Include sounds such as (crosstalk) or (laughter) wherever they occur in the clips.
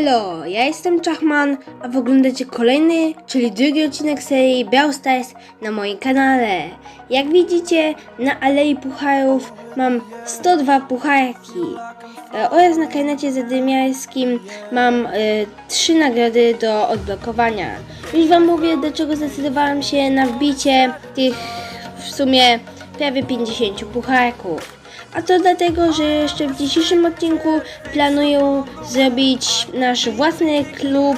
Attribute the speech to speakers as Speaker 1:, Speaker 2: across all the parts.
Speaker 1: Elo, ja jestem Czachman, a oglądacie kolejny, czyli drugi odcinek serii Brawl Stars na moim kanale. Jak widzicie, na Alei Pucharów mam 102 pucharki e, oraz na karnecie zadymiarskim mam e, 3 nagrody do odblokowania. Już wam mówię, dlaczego zdecydowałam się na wbicie tych w sumie prawie 50 pucharków. A to dlatego, że jeszcze w dzisiejszym odcinku planuję zrobić nasz własny klub,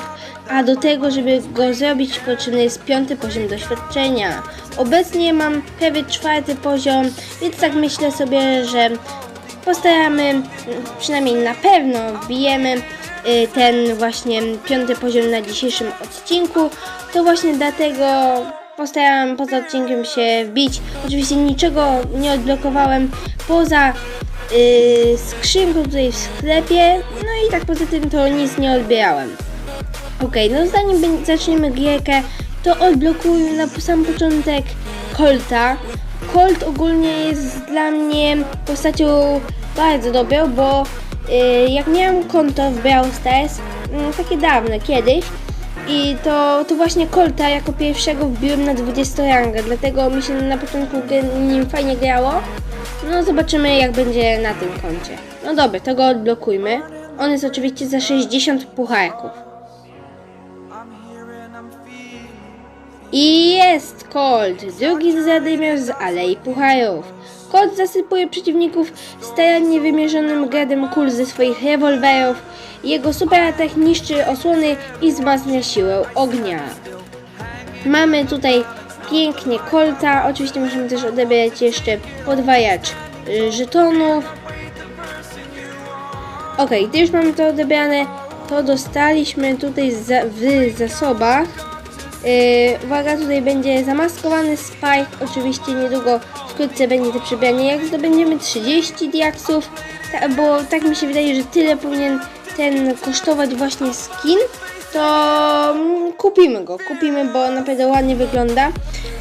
Speaker 1: a do tego, żeby go zrobić, potrzebny jest piąty poziom doświadczenia. Obecnie mam prawie czwarty poziom, więc tak myślę sobie, że postaramy, przynajmniej na pewno wbijemy y, ten właśnie piąty poziom na dzisiejszym odcinku. To właśnie dlatego postaram poza odcinkiem się wbić. Oczywiście niczego nie odblokowałem poza yy, skrzynką tutaj w sklepie. No i tak poza tym to nic nie odbierałem. Okej, no zanim zaczniemy gierkę, to odblokuję na sam początek Colta. Colt ogólnie jest dla mnie postacią bardzo dobrą, bo y, jak miałam konto w Brawl Stars, mm, takie dawne, kiedyś, i to, to właśnie Colta jako pierwszego wbiłem na 20 rangę, dlatego mi się na początku nim fajnie grało. No zobaczymy jak będzie na tym koncie. No dobra, to go odblokujmy. On jest oczywiście za 60 pucharków. I jest Colt, drugi zadymiarz z Alei Pucharów. Colt zasypuje przeciwników starannie wymierzonym gradem kul ze swoich rewolwerów. Jego super atak niszczy osłony i wzmacnia siłę ognia. Mamy tutaj pięknie Colta, oczywiście możemy też odebrać jeszcze podwajacz y, żetonów. Okej, gdy już mamy to odebrane, to dostaliśmy tutaj za, w zasobach Yy, uwaga, tutaj będzie zamaskowany Spike. Oczywiście niedługo, wkrótce będzie to przebranie. Jak zdobędziemy 30 diaksów, bo tak mi się wydaje, że tyle powinien ten kosztować właśnie skin, to mm, kupimy go. Kupimy, bo naprawdę ładnie wygląda.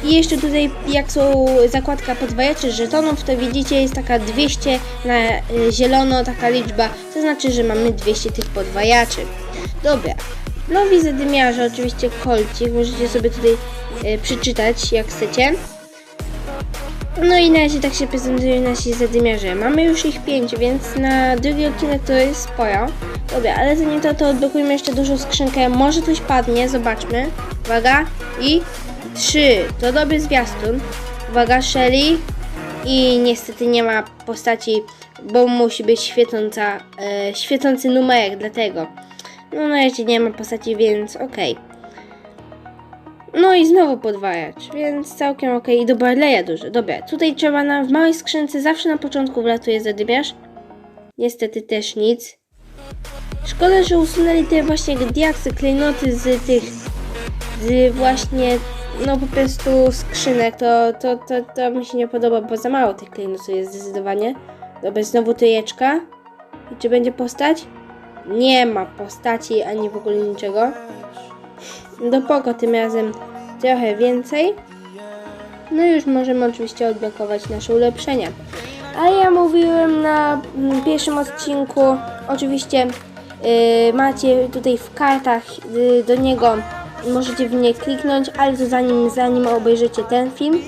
Speaker 1: I jeszcze tutaj, jak są zakładka podwajaczy żetonów, to widzicie, jest taka 200 na y, zielono, taka liczba. To znaczy, że mamy 200 tych podwajaczy. Dobra. Nowi zadymiarze, oczywiście kolcik, możecie sobie tutaj e, przeczytać jak chcecie. No i na razie tak się prezentują nasi zadymiarze. Mamy już ich 5, więc na drugi odcinek to jest sporo. Dobra, ale zanim to, to odblokujemy jeszcze dużą skrzynkę. Może coś padnie, zobaczmy. Uwaga. I 3. To dobry zwiastun. Uwaga, Shelly. I niestety nie ma postaci, bo musi być świecąca, e, świecący numerek, dlatego. No na razie nie ma postaci, więc okej. No i znowu podwajacz, więc całkiem okej. I do Barleya dużo. Dobra, tutaj trzeba na, w małej skrzynce zawsze na początku wlatuje zadymiarz. Niestety też nic. Szkoda, że usunęli te właśnie diaksy, klejnoty z tych, z właśnie, no po prostu skrzynek. To, to, to, to mi się nie podoba, bo za mało tych klejnotów jest zdecydowanie. Dobra, znowu tyjeczka. I czy będzie postać? Nie ma postaci ani w ogóle niczego. Do poko tym razem trochę więcej. No już możemy oczywiście odblokować nasze ulepszenia. A ja mówiłem na mm, pierwszym odcinku, oczywiście yy, macie tutaj w kartach yy, do niego, możecie w nie kliknąć, ale to zanim, zanim obejrzycie ten film.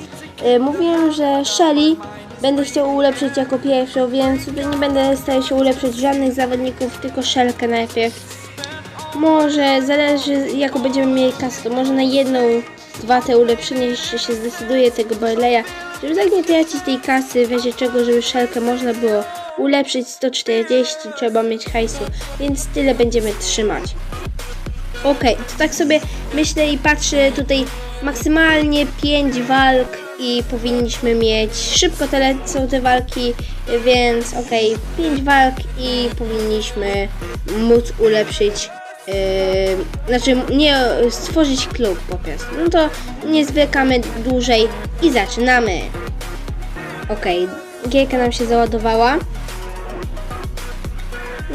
Speaker 1: Yy, mówiłem, że Shelly będę chciał ulepszyć jako pierwszą, więc nie będę starał się ulepszyć żadnych zawodników, tylko Shelkę najpierw. Może zależy jaką będziemy mieli kasę, może na jedną, dwa te ulepszenia jeszcze się zdecyduje tego Barleya, żeby tak nie tracić tej kasy, w razie czego, żeby szelkę można było ulepszyć 140, trzeba mieć hajsu, więc tyle będziemy trzymać. Okej, to tak sobie myślę i patrzę tutaj maksymalnie 5 walk i powinniśmy mieć szybko te lecą te walki, więc okej, 5 walk i powinniśmy móc ulepszyć Yy, znaczy nie stworzyć klub po prostu. No to nie zwlekamy dłużej i zaczynamy. Okej, gierka nam się załadowała.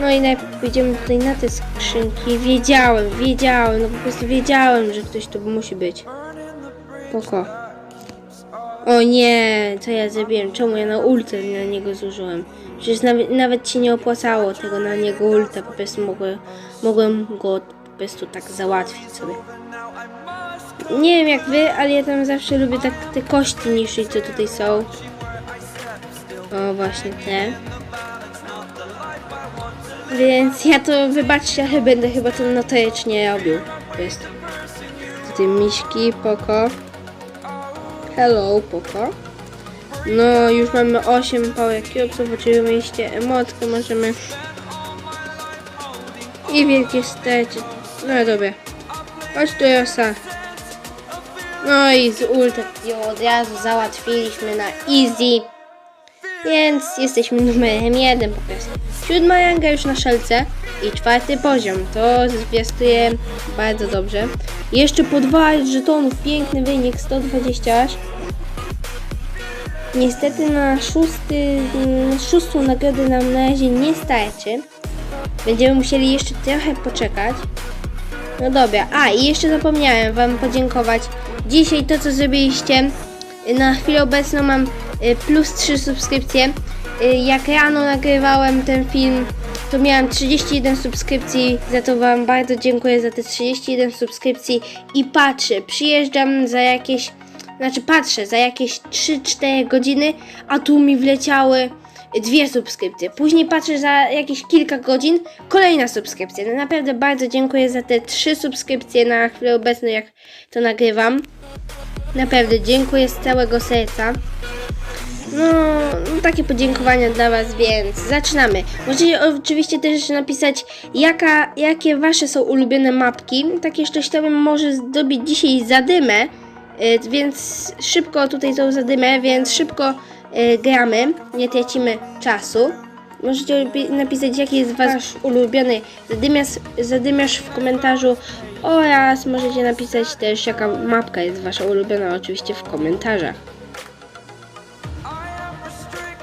Speaker 1: No i najpierw pójdziemy tutaj na te skrzynki. Wiedziałem, wiedziałem, no po prostu wiedziałem, że ktoś tu musi być. Poko. O nie, co ja zrobiłem? Czemu ja na ulce na niego zużyłem? Przecież nawet, nawet nie opłacało tego na niego ulta, po prostu mogłem, mogłem go po prostu tak załatwić sobie. Nie wiem jak wy, ale ja tam zawsze lubię tak te kości niższej, co tutaj są. O, właśnie te. Więc ja to, wybaczcie, ale będę chyba to notorycznie robił. To jest tutaj miśki, poko. Hello, poko. No, już mamy 8 power cubesów, oczywiście emotkę możemy. I wielkie stecie. No dobra. Chodź tu, Josa. No i z ulta ją od razu załatwiliśmy na easy. Więc jesteśmy numerem jeden po prostu. Siódma ranga już na szelce i czwarty poziom. To zwiastuje bardzo dobrze. Jeszcze po dwa żetonów, piękny wynik, 120 aż. Niestety na szósty, szóstą nagrodę nam na razie nie starczy. Będziemy musieli jeszcze trochę poczekać. No dobra, a i jeszcze zapomniałem Wam podziękować. Dzisiaj to co zrobiliście, na chwilę obecną mam y, plus 3 subskrypcje. Y, Jak rano nagrywałem ten film, to miałam 31 subskrypcji. Za to Wam bardzo dziękuję za te 31 subskrypcji. I patrzę, przyjeżdżam za jakieś, znaczy patrzę, za jakieś 3-4 godziny, a tu mi wleciały dwie subskrypcje. Później patrzę za jakieś kilka godzin, kolejna subskrypcja. No naprawdę bardzo dziękuję za te trzy subskrypcje na chwilę obecną, jak to nagrywam. Naprawdę dziękuję z całego serca. No, no, takie podziękowania dla Was, więc zaczynamy. Możecie oczywiście też napisać, jaka, jakie Wasze są ulubione mapki. Tak jeszcze chciałbym może zdobyć dzisiaj zadymę, więc szybko tutaj tą zadymę, więc szybko y, gramy, nie tracimy czasu. Możecie napisać, jaki jest Wasz ulubiony zadymiarz, zadymiarz w komentarzu oraz możecie napisać też, jaka mapka jest Wasza ulubiona, oczywiście w komentarzach.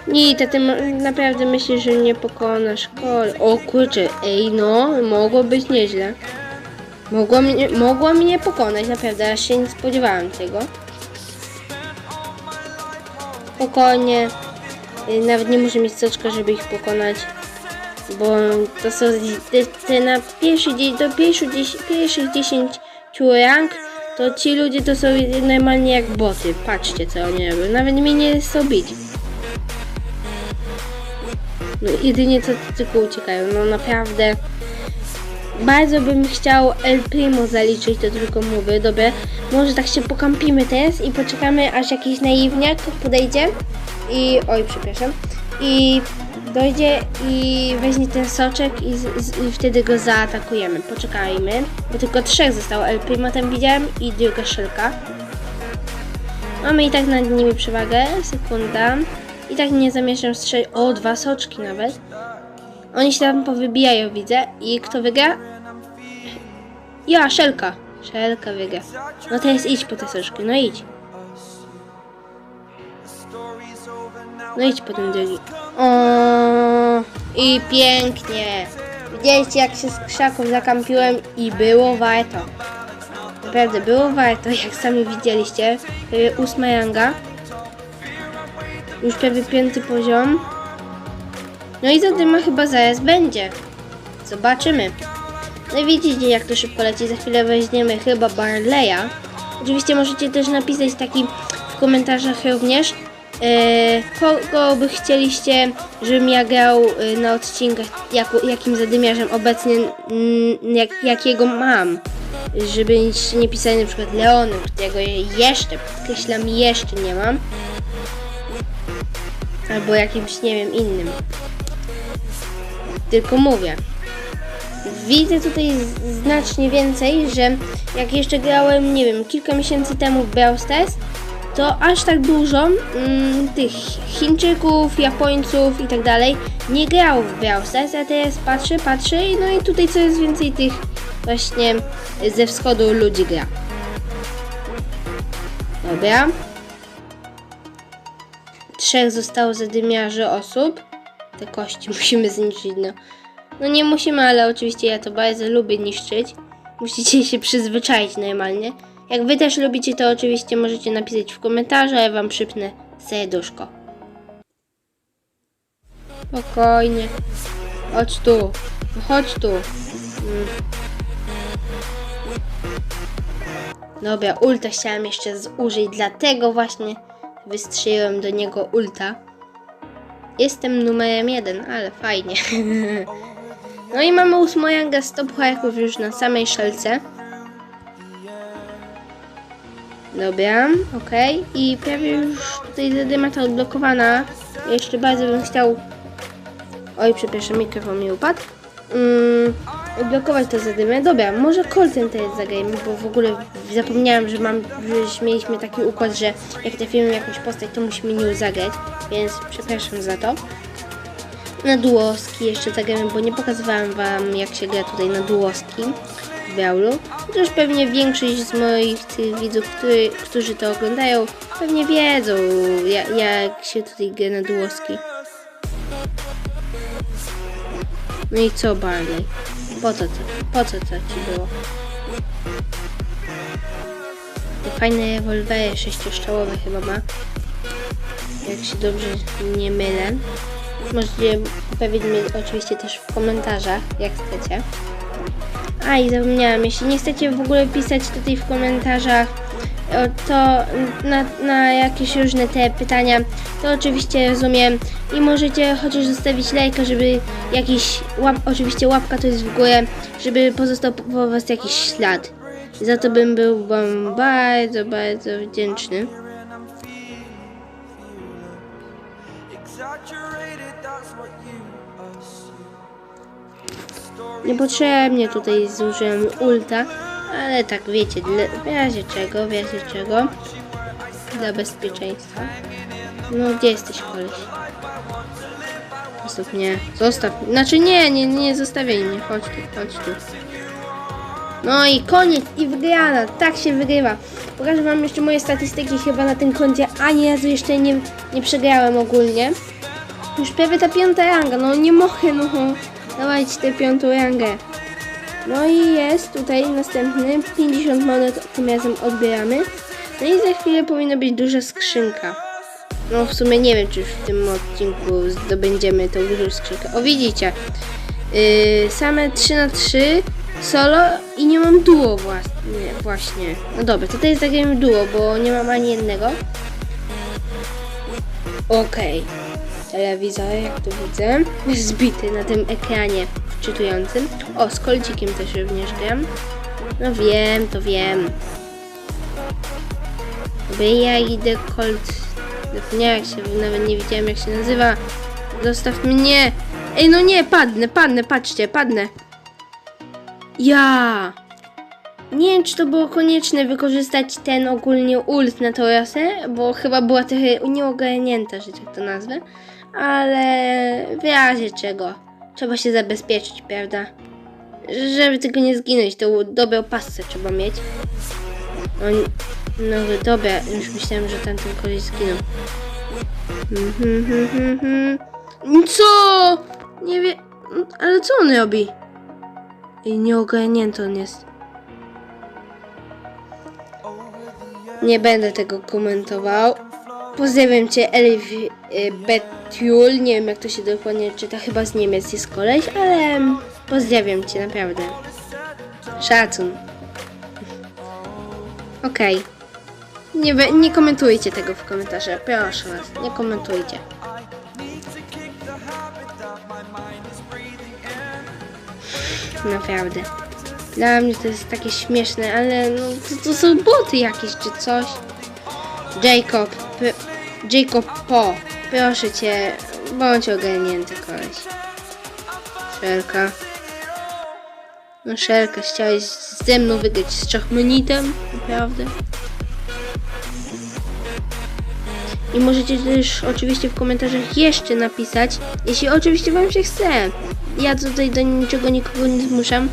Speaker 1: Nie, to ty naprawdę myślisz, że mnie pokonasz. Kol. O kurczę, ej no, mogło być nieźle. Mogło mnie, mogło mnie pokonać, naprawdę, aż się nie spodziewałam tego. Spokojnie. Y, Nawet nie muszę mieć soczka, żeby ich pokonać. Bo to są te, te na pierwszy dzień, do pierwszy, pierwszych 10 rank, to ci ludzie to są normalnie jak boty. Patrzcie co oni robią. Nawet mnie nie chcą bić. No jedynie co tylko uciekają. No naprawdę. Bardzo bym chciał El Primo zaliczyć, tylko mówię. Dobra, może tak się pokampimy teraz i poczekamy aż jakiś naiwniak podejdzie i... Oj, przepraszam. I dojdzie i weźmie ten soczek i, z, i wtedy go zaatakujemy. Poczekajmy, bo tylko trzech zostało. El Primo tam widziałem i druga szelka. Mamy i tak nad nimi przewagę. Sekunda. I tak nie zamierzam strzelić. O, dwa soczki nawet. Oni się tam powybijają, widzę. I kto wygra? Ja, Szelka. Szelka wygra. No teraz idź po te soczki, no idź. No idź po ten drugi. O, i pięknie. Widzieliście jak się z krzaków zakampiłem i było warto. Naprawdę było warto, (laughs) jak sami widzieliście. Prawie ósma ranga. Już prawie piąty poziom. No i zadyma chyba zaraz będzie. Zobaczymy. No i widzicie jak to szybko leci. Za chwilę weźmiemy chyba Barleya. Oczywiście możecie też napisać taki w komentarzach również. E, kogo by chcieliście, żebym ja grał e, na odcinkach, jakim zadymiarzem obecnie, mm, jak, jakiego mam. Żebyście nie pisali na przykład Leonu, którego jeszcze, podkreślam, jeszcze nie mam. Albo jakimś, nie wiem, innym. Tylko mówię. Widzę tutaj znacznie więcej, że jak jeszcze grałem, nie wiem, kilka miesięcy temu w Brawl to aż tak dużo mm, tych Chińczyków, Japońców i tak dalej nie grało w Brawl Stars, a teraz patrzę, patrzę no i tutaj coraz więcej tych właśnie ze wschodu ludzi gra. Dobra. Trzech zostało zadymiarzy osób. Te kości (laughs) musimy zniszczyć, no. No nie musimy, ale oczywiście ja to bardzo lubię niszczyć. Musicie się przyzwyczaić normalnie. Jak wy też lubicie, to oczywiście możecie napisać w komentarzu, a ja wam przypnę serduszko. Spokojnie. Chodź tu. No Chodź tu. Mm. Dobra, ulta chciałam jeszcze zużyć, dlatego właśnie wystrzeliłem do niego ulta. Jestem numerem jeden, ale fajnie. (laughs) no i mamy ósmą rangę 100 pucharków już na samej szelce. Dobra, okej. I prawie już tutaj zadyma ta odblokowana. Jeszcze bardzo bym chciał... Oj, przepraszam, mikrofon mi upadł. Mm, odblokować to zadymę. Dobra, może Colton teraz zagrajmy, bo w ogóle zapomniałam, że mam, że mieliśmy taki układ, że jak trafimy jakąś postać, to musimy nią zagrać, więc przepraszam za to. Na duoski jeszcze zagramy, bo nie pokazywałam wam jak się gra tutaj na duoski w Brawlu. Chociaż pewnie większość z moich tych widzów, który, którzy to oglądają, pewnie wiedzą jak, jak się tutaj gra na duoski. No i co Barney? Po co? Po co to ci było? Te fajne rewolwery sześcioszczałowe chyba ma. Jak się dobrze nie mylę. Możecie poprawić mnie oczywiście też w komentarzach, jak chcecie. A i zapomniałam, jeśli nie chcecie w ogóle pisać tutaj w komentarzach to na, na jakieś różne te pytania, to oczywiście rozumiem i możecie chociaż zostawić lajka, żeby jakiś, łap, oczywiście łapka to jest w górę, żeby pozostał po was jakiś ślad. Za to bym był wam bardzo, bardzo wdzięczny. Niepotrzebnie tutaj zużyłem ulta, ale tak wiecie, w razie czego, w razie czego, dla bezpieczeństwa. No gdzie jesteś koleś? Zostaw mnie, zostaw, znaczy nie, nie, nie zostawiaj mnie, chodź tu, chodź tu. No i koniec, i wygrana, tak się wygrywa. Pokażę wam jeszcze moje statystyki chyba na tym koncie, a nie, to jeszcze nie, nie przegrałem ogólnie. Już prawie ta piąta ranga, no nie mogę, no. Dawajcie tę piątą rangę. No i jest tutaj następny, 50 monet tym razem odbieramy. No i za chwilę powinna być duża skrzynka. No w sumie nie wiem, czy już w tym odcinku zdobędziemy tą dużą skrzynkę. O widzicie, yy, same 3 na 3 solo i nie mam duo właśnie. właśnie. No dobra, to tutaj zagrajmy duo, bo nie mam ani jednego. Okej. Telewizor, jak tu widzę, jest (laughs) zbity na tym ekranie wczytującym. O, z kolcikiem też również gram. No wiem, to wiem. Dobra, ja idę Colt. Zapomniałem jak się, nawet nie widziałem jak się nazywa. Zostaw mnie. Ej, no nie, padnę, padnę, patrzcie, padnę. Ja. Nie wiem, czy to było konieczne wykorzystać ten ogólnie ult na tą rasę, bo chyba była trochę nieogarnięta, że tak to nazwę. Ale w razie czego trzeba się zabezpieczyć, prawda? Żeby tylko nie zginąć, to dobrą pasce trzeba mieć. No, no dobra, już myślałem, że tamten koleś zginął. Mhm, mhm, mhm. Co? Nie wie... Ale co on robi? Ej, Nieogarnięty on jest. Nie będę tego komentował. Pozdrawiam cię, Elif y, Betiul. Nie wiem, jak to się dokładnie czyta. Chyba z Niemiec jest koleś, ale pozdrawiam cię, naprawdę. Szacun. Okej. Nie, be- nie komentujcie tego w komentarzach. Proszę was, nie komentujcie. Naprawdę. Dla mnie to jest takie śmieszne, ale no, to, to są boty jakieś czy coś. Jacob, p- Jacob Po, proszę cię, bądź ogarnięty koleś. Szelka. No Szelka, chciałeś ze mną wygrać z Czachmonitem, naprawdę? I możecie też oczywiście w komentarzach jeszcze napisać, jeśli oczywiście Wam się chce. Ja tutaj do niczego nikogo nie zmuszam.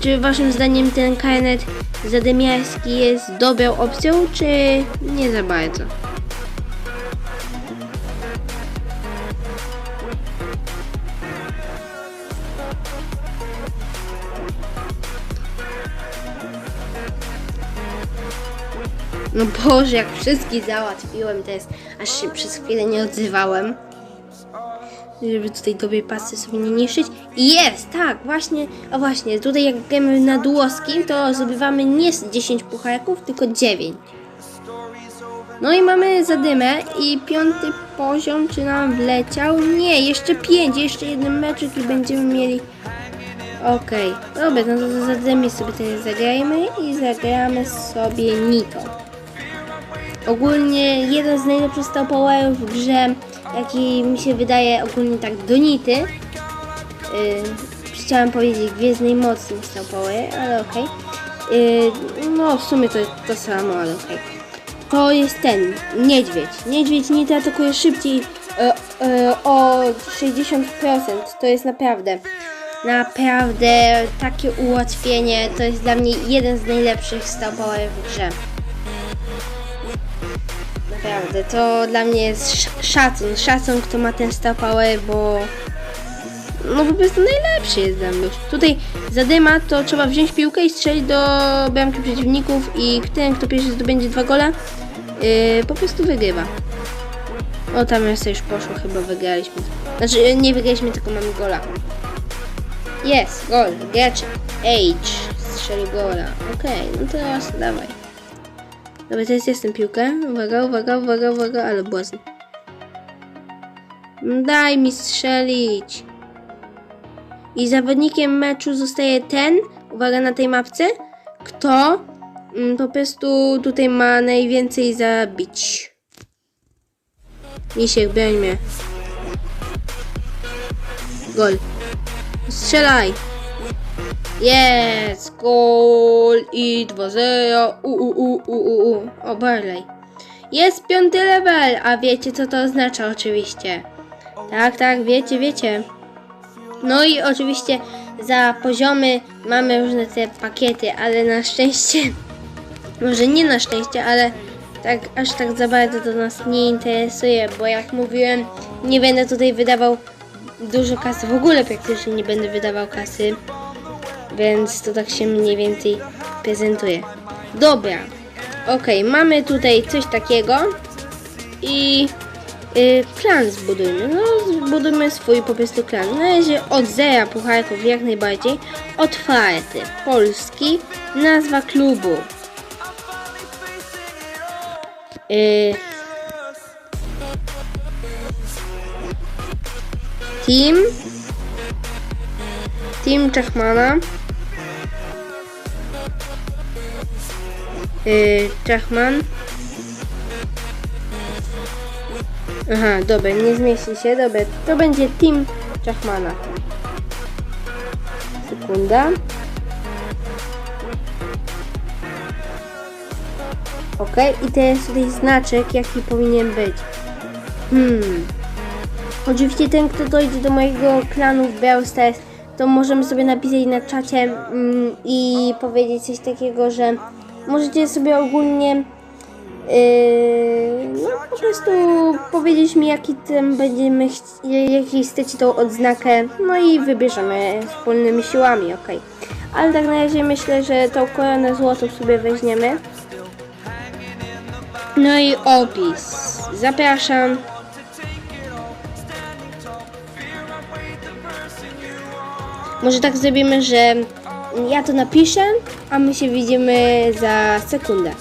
Speaker 1: Czy Waszym zdaniem ten karnet zadymiarski jest dobrą opcją, czy nie za bardzo? No Boże, jak wszystkich załatwiłem, to jest aż się przez chwilę nie odzywałem. żeby tutaj dobrej pasy sobie nie niszczyć. I jest, tak, właśnie, a właśnie, tutaj jak gramy na duoskim, to zdobywamy nie z 10 pucharków, tylko 9. No i mamy zadymę i piąty poziom, czy nam wleciał? Nie, jeszcze pięć, jeszcze jeden meczek i będziemy mieli... Okej, dobra, no to zadymy sobie teraz zagrajmy i zagramy sobie Nito. Ogólnie jeden z najlepszych star powerów w grze, jaki mi się wydaje ogólnie tak do Nity. Yy, chciałam powiedzieć Gwiezdnej Mocy power, ale okej. Yy, no w sumie to to samo, ale okej. To jest ten, niedźwiedź. Niedźwiedź Nity atakuje szybciej e, e, o 60%. To jest naprawdę, naprawdę takie ułatwienie. To jest dla mnie jeden z najlepszych star powerów w grze. Naprawdę, to dla mnie jest sz- szacun, szacun kto ma ten star bo no po prostu najlepszy jest dla mnie. Tutaj zadyma to trzeba wziąć piłkę i strzelić do bramki przeciwników i ten kto pierwszy zdobędzie dwa gole yy, po prostu wygrywa. O tam jeszcze już poszło, chyba wygraliśmy. Znaczy yy, nie wygraliśmy, tylko mamy gola. Jest, gol, gracze. Age, strzelił gola. Okej, no to teraz dawaj. Dobra, teraz jestem piłkę. Uwaga, uwaga, uwaga, uwaga, ale błazn. Daj mi strzelić. I zawodnikiem meczu zostaje ten, uwaga na tej mapce, kto mm, po prostu tutaj ma najwięcej zabić. Misiek, broń mnie. Gol. Strzelaj. Jest! Gol i 2-0. U, u, u, u, u, u. O, Barley. Jest piąty level, a wiecie co to oznacza oczywiście. Tak, tak, wiecie, wiecie. No i oczywiście za poziomy mamy różne te pakiety, ale na szczęście, (laughs) może nie na szczęście, ale tak aż tak za bardzo to nas nie interesuje, bo jak mówiłem, nie będę tutaj wydawał dużo kasy, w ogóle praktycznie nie będę wydawał kasy, więc to tak się mniej więcej prezentuje. Dobra, okej, mamy tutaj coś takiego i y, klan zbudujmy. No, zbudujmy swój po prostu klan. Na razie od zera pucharków jak najbardziej. Otwarty, polski, nazwa klubu. Y, team. Team Czechmana. Y, Czechman. Aha, dobra, nie zmieści się, dobra, to będzie Team Czachmana. Sekunda. Ok, i teraz tutaj znaczek, jaki powinien być. Hmm. Oczywiście ten, kto dojdzie do mojego klanu w Brawl to możemy sobie napisać na czacie mm, i powiedzieć coś takiego, że możecie sobie ogólnie Yy, no po prostu powiedzieć mi jaki tam będziemy jaki chcecie tą odznakę, no i wybierzemy wspólnymi siłami, ok. Ale tak na razie myślę, że tą koronę złotą sobie weźmiemy. No i opis. Zapraszam. Może tak zrobimy, że ja to napiszę, a my się widzimy za sekundę.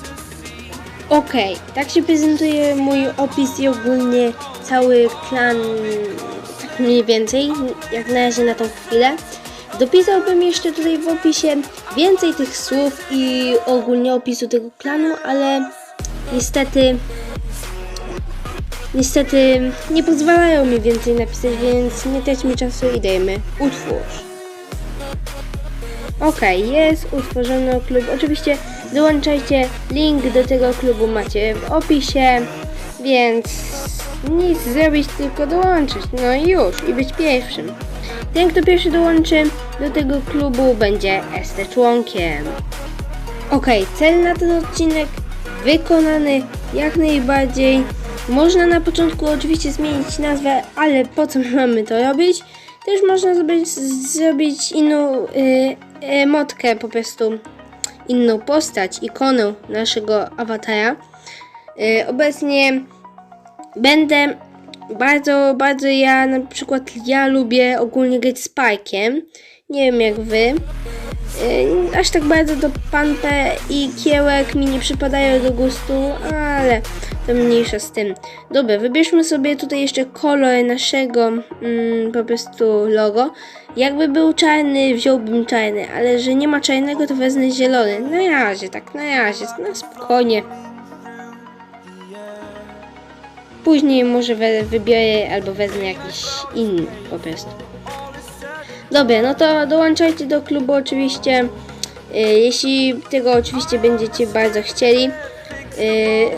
Speaker 1: Okej, tak się prezentuje mój opis i ogólnie cały klan, tak mniej więcej, jak na razie na tą chwilę. Dopisałbym jeszcze tutaj w opisie więcej tych słów i ogólnie opisu tego klanu, ale niestety, niestety nie pozwalają mi więcej napisać, więc nie traćmy czasu i dajmy utwórz. Okej, jest utworzony klub. Oczywiście dołączajcie, link do tego klubu macie w opisie, więc nic zrobić, tylko dołączyć. No i już, i być pierwszym. Ten, kto pierwszy dołączy do tego klubu, będzie ST członkiem. Okej, cel na ten odcinek wykonany jak najbardziej. Można na początku oczywiście zmienić nazwę, ale po co (laughs) mamy to robić? Też można zrobić, zrobić inną y, emotkę, po prostu inną postać, ikonę naszego awatara. Y, obecnie będę bardzo, bardzo ja na przykład ja lubię ogólnie grać z Pajkiem. Nie wiem jak wy. Yy, aż tak bardzo to Panpe i Kiełek mi nie przypadają do gustu, ale to mniejsza z tym. Dobra, wybierzmy sobie tutaj jeszcze kolor naszego mm, po prostu logo. Jakby był czarny, wziąłbym czarny, ale że nie ma czarnego, to wezmę zielony. Na razie, tak, na razie, na spokojnie. Później może wybiorę albo wezmę jakiś inny po prostu. Dobra, no to dołączajcie do klubu oczywiście. y, Jeśli tego oczywiście będziecie bardzo chcieli. Y,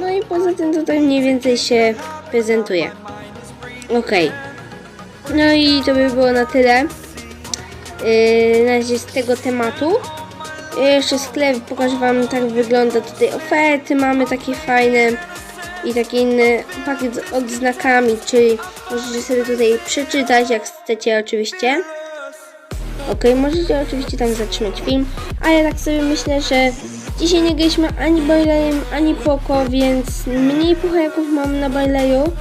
Speaker 1: No i poza tym tutaj mniej więcej się prezentuje. Okej. No i to by było na tyle. Yy, na razie z tego tematu. Jeszcze sklep pokażę wam tak wygląda tutaj oferty mamy takie fajne i takie inne pakiet z odznakami, czyli możecie sobie tutaj przeczytać jak chcecie oczywiście. Ok, możecie oczywiście tam zatrzymać film, a ja tak sobie myślę, że dzisiaj nie graliśmy ani Bailejem, ani Poko, więc mniej puchajaków mam na Baileju.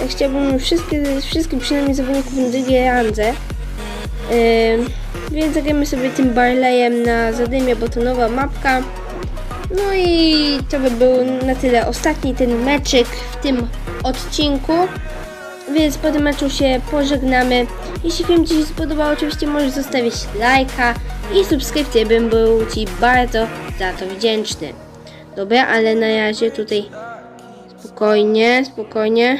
Speaker 1: Ja chciałbym wszystkie, wszystkich przynajmniej zawodników na drugiej randze. Ym, więc zagramy sobie tym Barleyem na Zadymie, bo to nowa mapka. No i to by był na tyle ostatni ten meczyk w tym odcinku. Więc po tym meczu się pożegnamy. Jeśli film Ci się spodobał, oczywiście możesz zostawić lajka i subskrypcję, bym był Ci bardzo za to wdzięczny. Dobra, ale na razie tutaj spokojnie, spokojnie.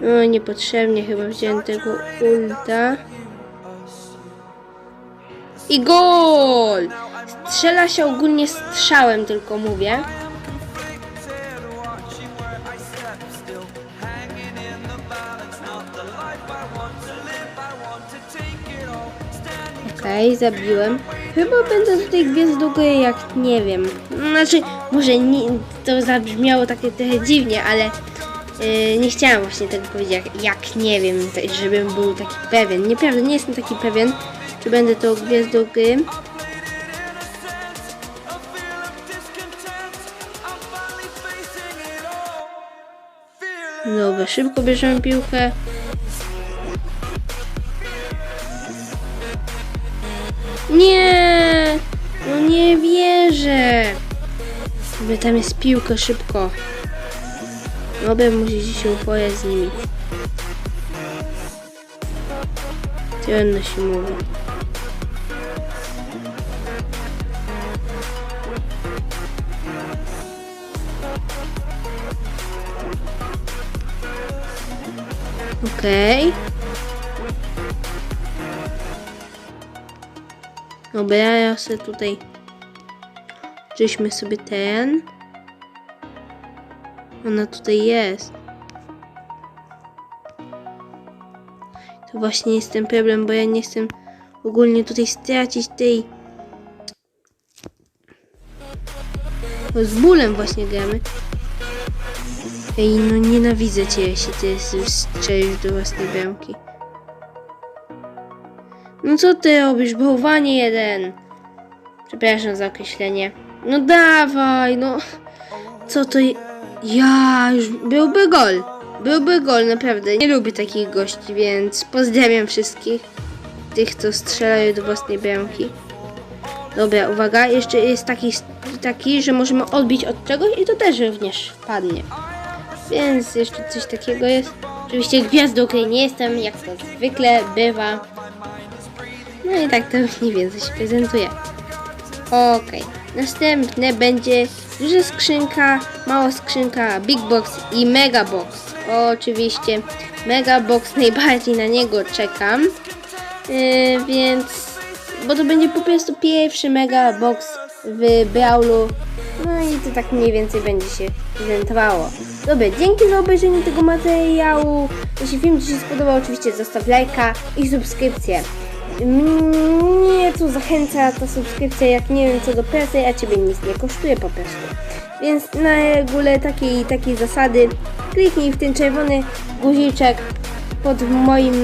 Speaker 1: No, niepotrzebnie chyba wziąłem tego ulta. I gol! Strzela się ogólnie strzałem, tylko mówię. Okej, zabiłem. Chyba będę tutaj gwiazdą gry, jak nie wiem. Znaczy, może nie, to zabrzmiało takie trochę dziwnie, ale yy, nie chciałam właśnie tego powiedzieć, jak, jak nie wiem, żebym był taki pewien. Nieprawda, nie jestem taki pewien, czy będę to gwiazdą gry. Dobra, szybko bierzemy piłkę. Nie! No nie wierzę! Dobra, tam jest piłka, szybko. Dobra, musicie się uporać z nimi. Trudno się mówi. Okej. Dobra, ja sobie tutaj Żeśmy sobie ten. Ona tutaj jest. To właśnie jest ten problem, bo ja nie chcę ogólnie tutaj stracić tej. Z bólem właśnie gramy. Ej, no nienawidzę cię, jeśli ty strzelisz do własnej bramki. Co ty robisz, bałwanie jeden? Przepraszam za określenie. No dawaj, no. Co to. Ja, już byłby gol. Byłby gol, naprawdę. Nie lubię takich gości, więc pozdrawiam wszystkich. Tych, co strzelają do własnej bramki. Dobra, uwaga, jeszcze jest taki, taki, że możemy odbić od czegoś i to też również padnie. Więc jeszcze coś takiego jest. Oczywiście gwiazdą której nie jestem, jak to zwykle bywa. No i tak to mniej więcej się prezentuje. Okej. Następne będzie duża skrzynka, mała skrzynka, big box i mega box. Oczywiście mega box (laughs) najbardziej na niego czekam. Yy, więc bo to będzie po prostu pierwszy mega box w Brawlu. No i to tak mniej więcej będzie się prezentowało. Dobra, dzięki za obejrzenie tego materiału. Jeśli film Ci się spodobał, oczywiście zostaw lajka i subskrypcję. Mnie tu zachęca ta subskrypcja, jak nie wiem co do presy, a Ciebie nic nie kosztuje po prostu. Więc na regule takiej, takiej zasady kliknij w ten czerwony guziczek pod moim,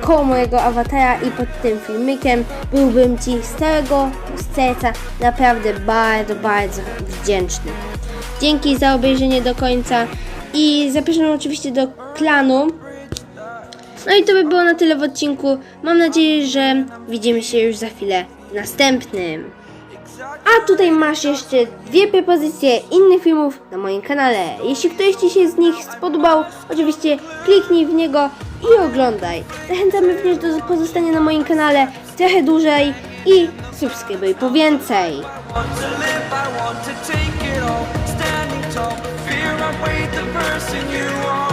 Speaker 1: koło mojego awatara i pod tym filmikiem. Byłbym Ci z całego serca naprawdę bardzo, bardzo wdzięczny. Dzięki za obejrzenie do końca i zapraszam oczywiście do klanu. No i to by było na tyle w odcinku. Mam nadzieję, że widzimy się już za chwilę w następnym. A tutaj masz jeszcze dwie propozycje innych filmów na moim kanale. Jeśli ktoś Ci się z nich spodobał, oczywiście kliknij w niego i oglądaj. Zachęcamy również do pozostania na moim kanale trochę dłużej i subskrybuj po więcej.
Speaker 2: you are.